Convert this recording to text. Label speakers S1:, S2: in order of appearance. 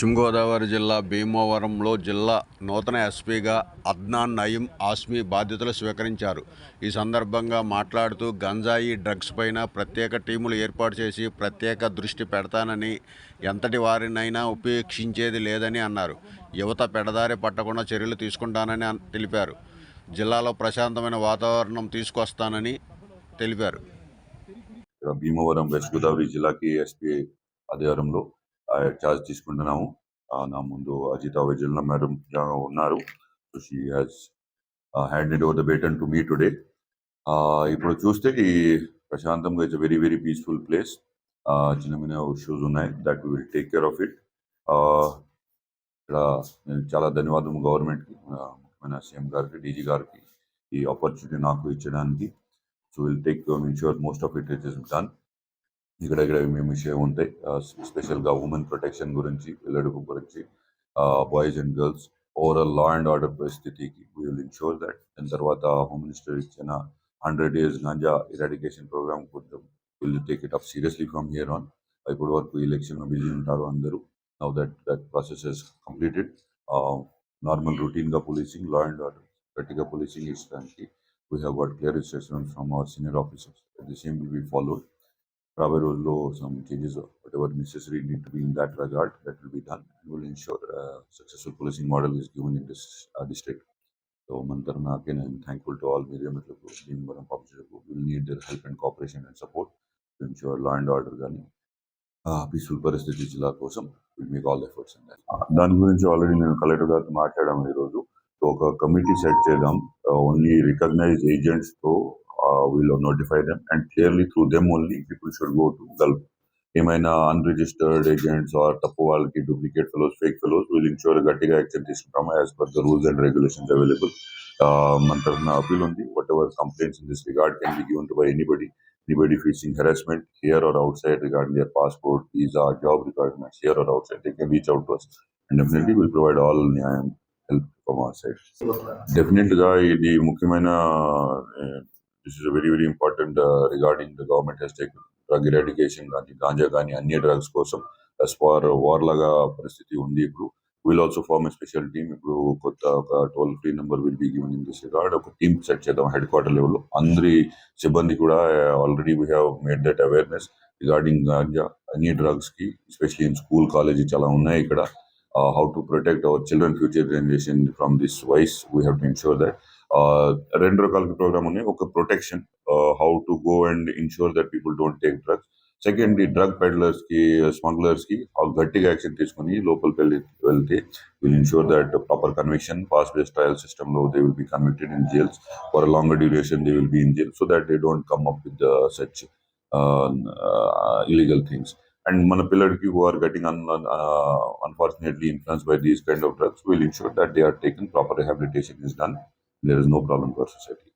S1: పశ్చిమ గోదావరి జిల్లా భీమవరంలో జిల్లా నూతన ఎస్పీగా అద్నాన్ నయీం ఆస్మీ బాధ్యతలు స్వీకరించారు. ఈ సందర్భంగా మాట్లాడుతూ గంజాయి డ్రగ్స్ పైన ప్రత్యేక టీములు ఏర్పాటు చేసి ప్రత్యేక దృష్టి పెడతానని ఎంతటి వారినైనా ఉపేక్షించేది లేదని అన్నారు. యువత పెడదారి పట్టకుండా చర్యలు తీసుకుంటానని తెలిపారు. జిల్లాలో ప్రశాంతమైన వాతావరణం తీసుకొస్తానని తెలిపారు.
S2: భీమవరం వెస్ట్ గోదావరి జిల్లాకి ఎస్పీ ఆధ్వర్యంలో ఛార్జ్ తీసుకుంటున్నాము. నా ముందు అజిత విజయన మేడం ఉన్నారు. She has handed over the baton to me today ఇప్పుడు చూస్తే ఈ ప్రశాంతంగా it's very very peaceful place చిన్న చిన్న ఇష్యూస్ ఉన్నాయి. That will take care of it ఇక్కడ నేను చాలా ధన్యవాదం గవర్నమెంట్కి మన సీఎం గారికి డీజీ గారికి ఈ ఆపర్చునిటీ నాకు ఇచ్చడానికి. So will take ensure most of it it is done ఇక్కడ ఇక్కడ మేము విషయం ఉంటాయి స్పెషల్గా ఉమెన్ ప్రొటెక్షన్ గురించి పిల్లడుపు గురించి boys and girls overall law and order పరిస్థితికి విల్ ఇన్షూర్ దట్ దాని తర్వాత హోమ్ మినిస్టర్ ఇచ్చిన hundred days ganja eradication programme కొంచెం will take it up seriously from here on ఇప్పటి వరకు ఎలక్షన్లో బిజీ ఉంటారు అందరూ. Now that that process is completed normal రొటీన్గా పోలీసింగ్ లా అండ్ ఆర్డర్ గట్టిగా policing ఇచ్చడానికి we have got clear instruction from our senior officers the same will be followed will be followed. రాబోయే రోజుల్లో some changes whatever necessary need to be in that regard that will be done and will ensure successful policing model is given in this district so మన తరఫున again I'm thankful to all media మిత్రులకు Bhimavaram పబ్లిసిటీలకు will need the help and cooperation and support to ensure law and order కానీ peaceful పరిస్థితి జిల్లా కోసం will make all efforts and దాని గురించి already నేను కలెక్టర్ గారితో మాట్లాడాము ఈరోజు సో ఒక కమిటీ సెట్ చేద్దాం ఓన్లీ రికగ్నైజ్ ఏజెంట్స్ తో will notify them and clearly through them only people should go to Gulf ఏమైనా అన్రిజిస్టర్డ్ ఏజెంట్స్ ఆర్ తప్పు వాళ్ళకి duplicate fellows fake fellows will ensure గట్టిగా యాక్షన్ తీసుకుంటాము as per the rules and regulations available మన తరఫున appeal ఉంది whatever complaints in this regard can be given to by anybody anybody facing harassment here or outside regarding their passport, visa, job requirements here or outside, they can reach out to us. And definitely we'll provide all న్యాయం help from our side. Definitely గా ఇది ముఖ్యమైన this is very very important regarding the government has take drug eradication కానీ గాంజా కానీ అన్ని drugs కోసం as far war లాగా పరిస్థితి ఉంది ఇప్పుడు. Will also form a special team ఇప్పుడు కొత్త ఒక toll free number will be given in this regard ఒక టీమ్ సెట్ చేద్దాం హెడ్ క్వార్టర్ లెవెల్లో అందరి సిబ్బంది కూడా already we have made that awareness regarding ganja అన్ని డ్రగ్స్కి ఎస్పెషలీ ఇన్ స్కూల్ కాలేజీ చాలా ఉన్నాయి ఇక్కడ. How to protect our children future generation from this vice we have to ensure that రెండు రకాల ప్రోగ్రామ్ ఉన్నాయి ఒక protection how to go and ensure that people don't take drugs second ఈ drug peddlers కి smugglers కి ఆ గట్టిగా action తీసుకుని లోపలికి వెళ్ళి వెళ్తే will ensure that proper conviction pass base trial system లో they will be convicted in jails for longer duration they will be in jail so that they don't come up with such illegal things and మన పిల్లలకి who are getting un unfortunately influence by these kind of drugs will ensure that they are taken proper rehabilitation is done there is no problem for society.